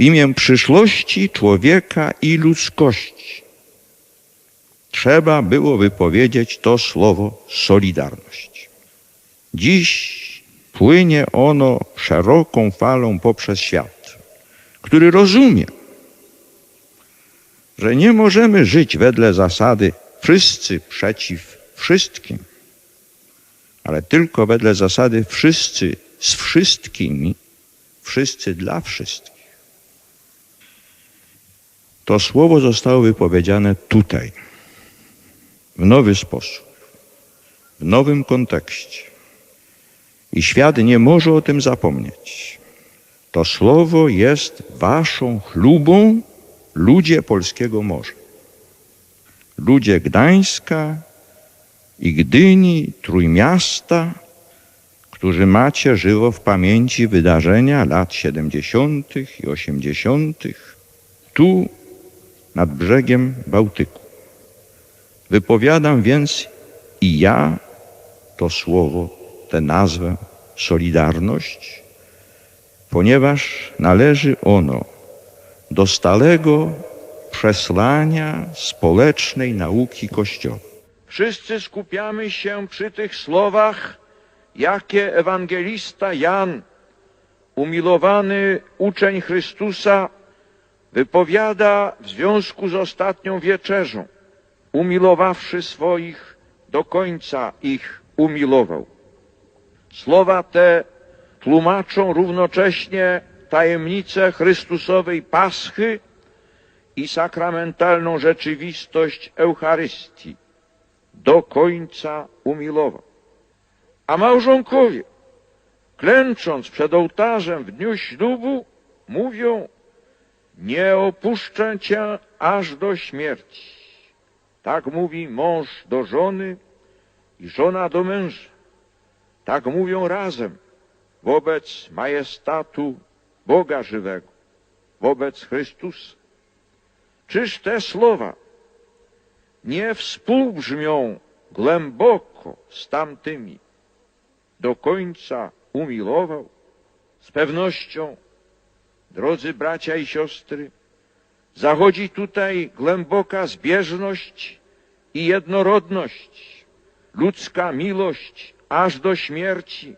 w imię przyszłości człowieka i ludzkości trzeba było wypowiedzieć to słowo solidarność. Dziś płynie ono szeroką falą poprzez świat, który rozumie, że nie możemy żyć wedle zasady wszyscy przeciw wszystkim, ale tylko wedle zasady wszyscy z wszystkimi, wszyscy dla wszystkich. To słowo zostało wypowiedziane tutaj, w nowy sposób, w nowym kontekście. I świat nie może o tym zapomnieć. To słowo jest waszą chlubą, ludzie polskiego morza. Ludzie Gdańska i Gdyni, Trójmiasta, którzy macie żywo w pamięci wydarzenia lat 70. i 80. tu nad brzegiem Bałtyku. Wypowiadam więc i ja to słowo, tę nazwę Solidarność, ponieważ należy ono do stałego przesłania społecznej nauki Kościoła. Wszyscy skupiamy się przy tych słowach, jakie ewangelista Jan, umilowany uczeń Chrystusa, wypowiada w związku z ostatnią wieczerzą, umilowawszy swoich, do końca ich umilował. Słowa te tłumaczą równocześnie tajemnicę Chrystusowej Paschy i sakramentalną rzeczywistość Eucharystii. Do końca umilował. A małżonkowie, klęcząc przed ołtarzem w dniu ślubu, mówią: Nie opuszczę cię aż do śmierci. Tak mówi mąż do żony i żona do męża. Tak mówią razem wobec majestatu Boga żywego, wobec Chrystusa. Czyż te słowa nie współbrzmią głęboko z tamtymi? Do końca umilował? Z pewnością, drodzy bracia i siostry, zachodzi tutaj głęboka zbieżność i jednorodność. Ludzka miłość aż do śmierci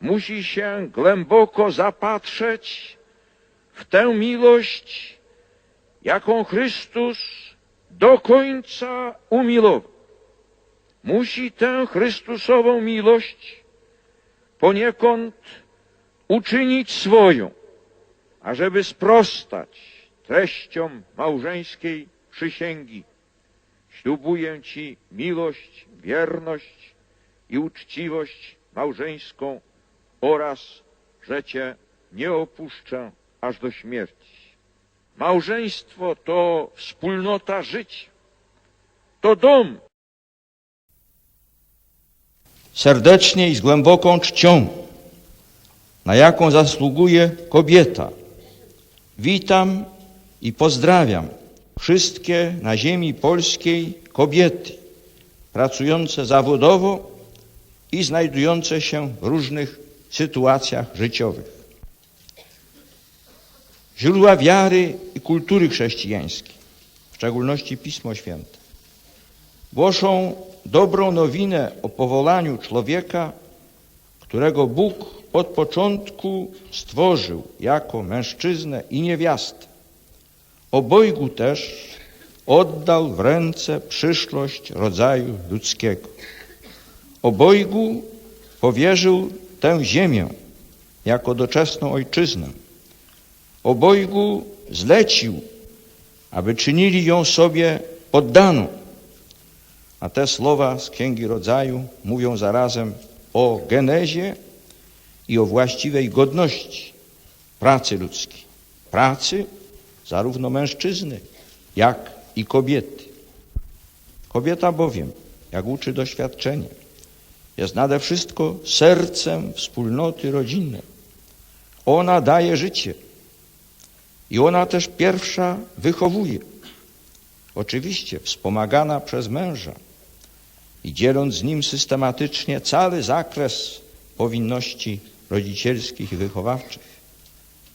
musi się głęboko zapatrzeć w tę miłość, jaką Chrystus do końca umilował. Musi tę Chrystusową miłość poniekąd uczynić swoją, ażeby sprostać treściom małżeńskiej przysięgi. Ślubuję Ci miłość, wierność i uczciwość małżeńską oraz, że Cię nie opuszczę aż do śmierci. Małżeństwo to wspólnota życia, to dom. serdecznie i z głęboką czcią, na jaką zasługuje kobieta. Witam i pozdrawiam wszystkie na ziemi polskiej kobiety pracujące zawodowo i znajdujące się w różnych sytuacjach życiowych. Źródła wiary i kultury chrześcijańskiej, w szczególności Pismo Święte, głoszą dobrą nowinę o powołaniu człowieka, którego Bóg od początku stworzył jako mężczyznę i niewiastę. Obojgu też oddał w ręce przyszłość rodzaju ludzkiego. Obojgu powierzył tę ziemię jako doczesną ojczyznę. Obojgu zlecił, aby czynili ją sobie poddaną. A te słowa z Księgi Rodzaju mówią zarazem o genezie i o właściwej godności pracy ludzkiej. Pracy zarówno mężczyzny, jak i kobiety. Kobieta bowiem, jak uczy doświadczenie, jest nade wszystko sercem wspólnoty rodzinnej. Ona daje życie i ona też pierwsza wychowuje. Oczywiście wspomagana przez męża i dzieląc z nim systematycznie cały zakres powinności rodzicielskich i wychowawczych.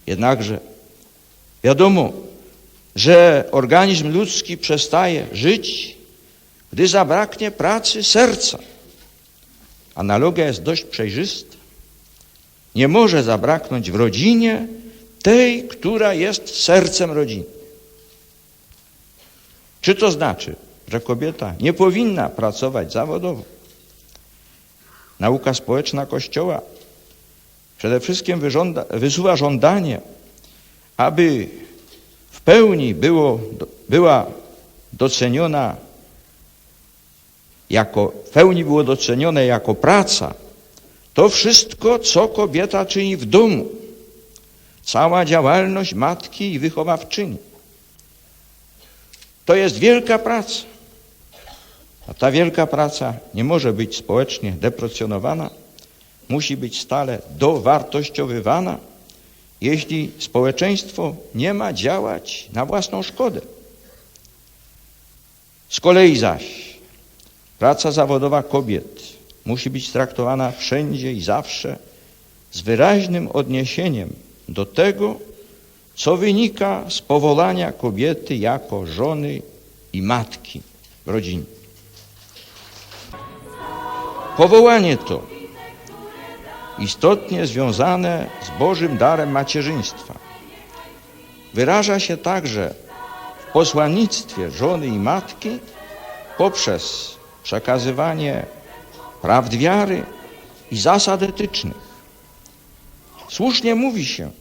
Jednakże Wiadomo, że organizm ludzki przestaje żyć, gdy zabraknie pracy serca. Analogia jest dość przejrzysta. Nie może zabraknąć w rodzinie tej, która jest sercem rodziny. Czy to znaczy, że kobieta nie powinna pracować zawodowo? Nauka społeczna Kościoła przede wszystkim wyżąda, wysuwa żądanie, aby w pełni było, była doceniona jako, w pełni było docenione jako praca to wszystko, co kobieta czyni w domu, cała działalność matki i wychowawczyni. To jest wielka praca. A ta wielka praca nie może być społecznie deprecjonowana, musi być stale dowartościowywana, jeśli społeczeństwo nie ma działać na własną szkodę. Z kolei zaś praca zawodowa kobiet musi być traktowana wszędzie i zawsze z wyraźnym odniesieniem do tego, co wynika z powołania kobiety jako żony i matki w rodzinie. Powołanie to istotnie związane z Bożym darem macierzyństwa. Wyraża się także w posłannictwie żony i matki poprzez przekazywanie prawd wiary i zasad etycznych. Słusznie mówi się,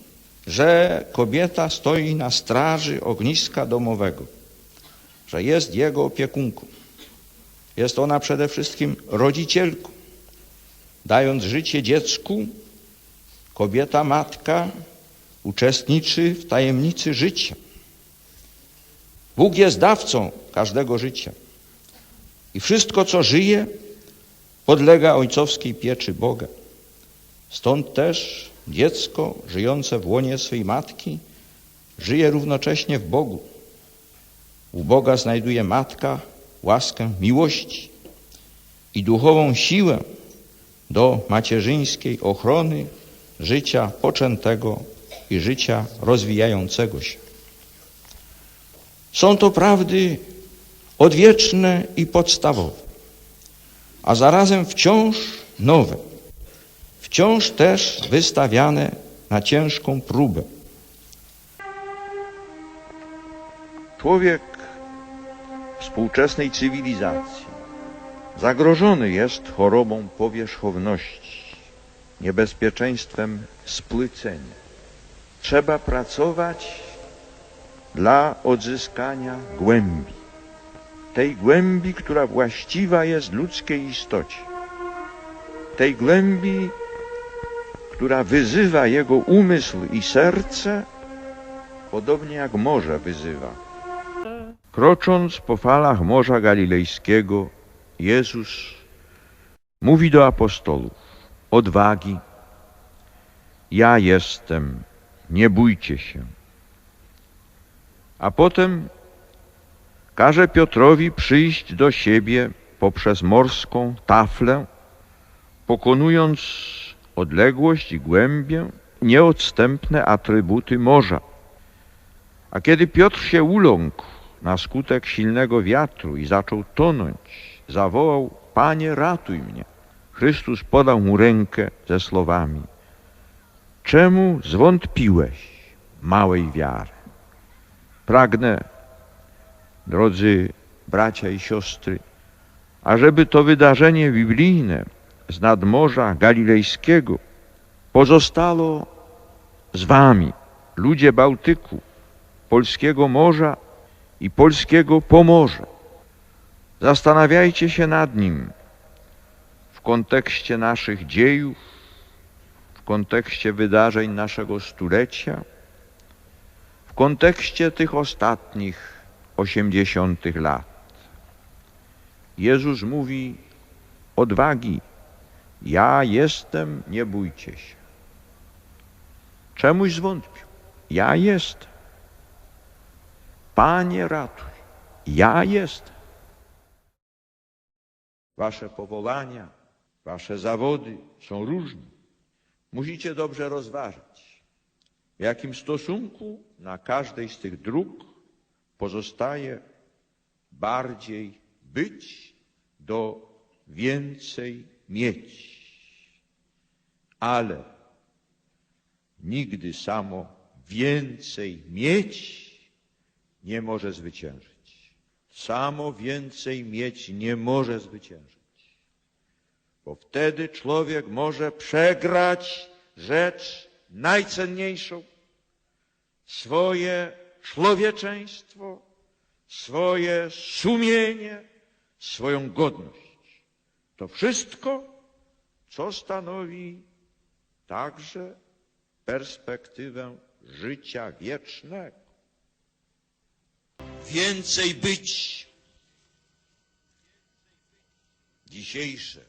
że kobieta stoi na straży ogniska domowego, że jest jego opiekunką. Jest ona przede wszystkim rodzicielką. Dając życie dziecku, kobieta matka uczestniczy w tajemnicy życia. Bóg jest dawcą każdego życia. I wszystko, co żyje, podlega ojcowskiej pieczy Boga. Stąd też dziecko żyjące w łonie swej matki żyje równocześnie w Bogu. U Boga znajduje matka łaskę miłości i duchową siłę do macierzyńskiej ochrony życia poczętego i życia rozwijającego się. Są to prawdy odwieczne i podstawowe, a zarazem wciąż nowe, wciąż też wystawiane na ciężką próbę. Człowiek współczesnej cywilizacji zagrożony jest chorobą powierzchowności, niebezpieczeństwem spłycenia. Trzeba pracować dla odzyskania głębi, tej głębi, która właściwa jest ludzkiej istocie, tej głębi, która wyzywa jego umysł i serce, podobnie jak morze wyzywa. Krocząc po falach Morza Galilejskiego, Jezus mówi do apostolów: Odwagi, ja jestem, nie bójcie się. A potem każe Piotrowi przyjść do siebie poprzez morską taflę, pokonując odległość i głębię, nieodstępne atrybuty morza. A kiedy Piotr się uląkł na skutek silnego wiatru i zaczął tonąć, zawołał: Panie, ratuj mnie. Chrystus podał mu rękę ze słowami: Czemu zwątpiłeś małej wiary? Pragnę, drodzy bracia i siostry, ażeby to wydarzenie biblijne z nadmorza galilejskiego pozostało z wami, ludzie Bałtyku, polskiego morza i polskiego pomorza. Zastanawiajcie się nad nim w kontekście naszych dziejów, w kontekście wydarzeń naszego stulecia, w kontekście tych ostatnich osiemdziesiątych lat. Jezus mówi odwagi, ja jestem, nie bójcie się. Czemuś zwątpił. Ja jestem. Panie ratuj, ja jestem. Wasze powołania, wasze zawody są różne. Musicie dobrze rozważyć. W jakim stosunku na każdej z tych dróg pozostaje bardziej być do więcej mieć. Ale nigdy samo więcej mieć nie może zwyciężyć. Samo więcej mieć nie może zwyciężyć. Bo wtedy człowiek może przegrać rzecz najcenniejszą, swoje człowieczeństwo, swoje sumienie, swoją godność. To wszystko, co stanowi także perspektywę życia wiecznego. Więcej być. Dzisiejsze.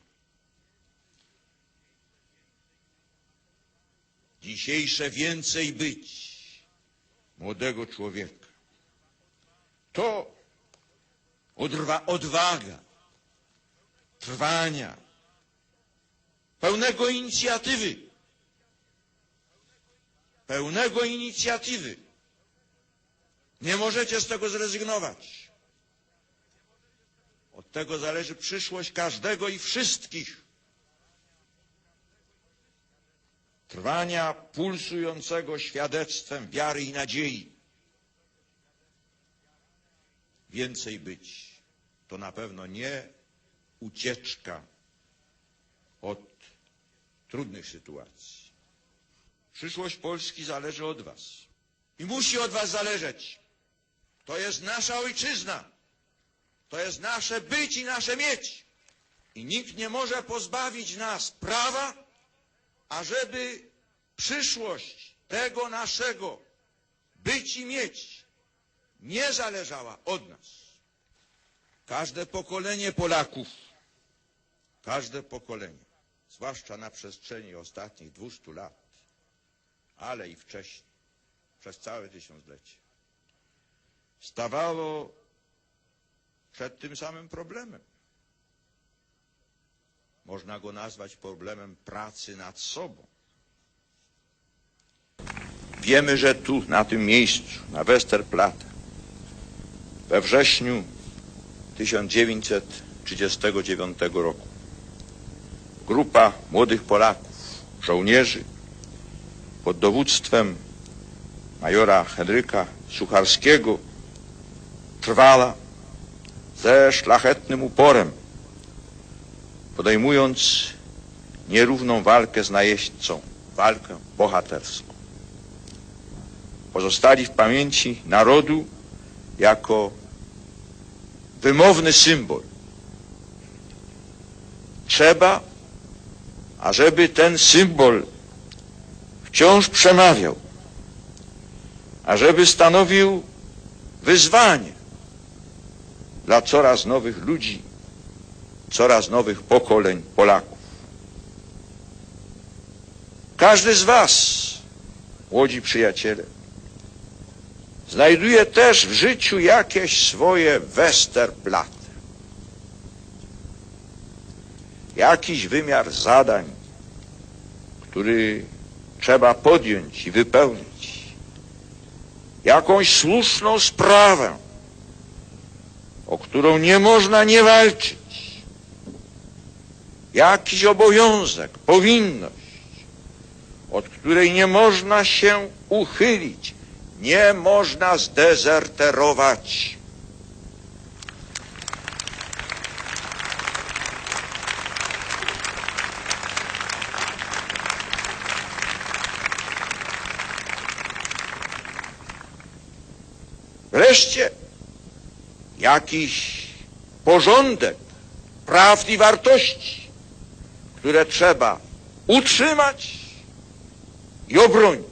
Dzisiejsze więcej być młodego człowieka. To odrwa, odwaga, trwania, pełnego inicjatywy. Pełnego inicjatywy. Nie możecie z tego zrezygnować. Od tego zależy przyszłość każdego i wszystkich. Trwania pulsującego świadectwem wiary i nadziei. Więcej być to na pewno nie ucieczka od trudnych sytuacji. Przyszłość Polski zależy od Was. I musi od Was zależeć. To jest nasza ojczyzna. To jest nasze być i nasze mieć. I nikt nie może pozbawić nas prawa, ażeby przyszłość tego naszego być i mieć nie zależała od nas. Każde pokolenie Polaków, każde pokolenie, zwłaszcza na przestrzeni ostatnich 200 lat, ale i wcześniej, przez całe tysiąclecie, stawało przed tym samym problemem. Można go nazwać problemem pracy nad sobą. Wiemy, że tu, na tym miejscu, na Westerplatte, we wrześniu 1939 roku, grupa młodych Polaków, żołnierzy, pod dowództwem majora Henryka Sucharskiego trwała ze szlachetnym uporem, podejmując nierówną walkę z najeźdźcą, walkę bohaterską. Pozostali w pamięci narodu jako wymowny symbol. Trzeba, ażeby ten symbol wciąż przemawiał, ażeby stanowił wyzwanie dla coraz nowych ludzi, coraz nowych pokoleń Polaków. Każdy z Was, młodzi przyjaciele, znajduje też w życiu jakieś swoje Westerplatte. Jakiś wymiar zadań, który trzeba podjąć i wypełnić. Jakąś słuszną sprawę, o którą nie można nie walczyć. Jakiś obowiązek, powinność, od której nie można się uchylić, nie można zdezerterować. Wreszcie jakiś porządek prawd i wartości, które trzeba utrzymać i obronić.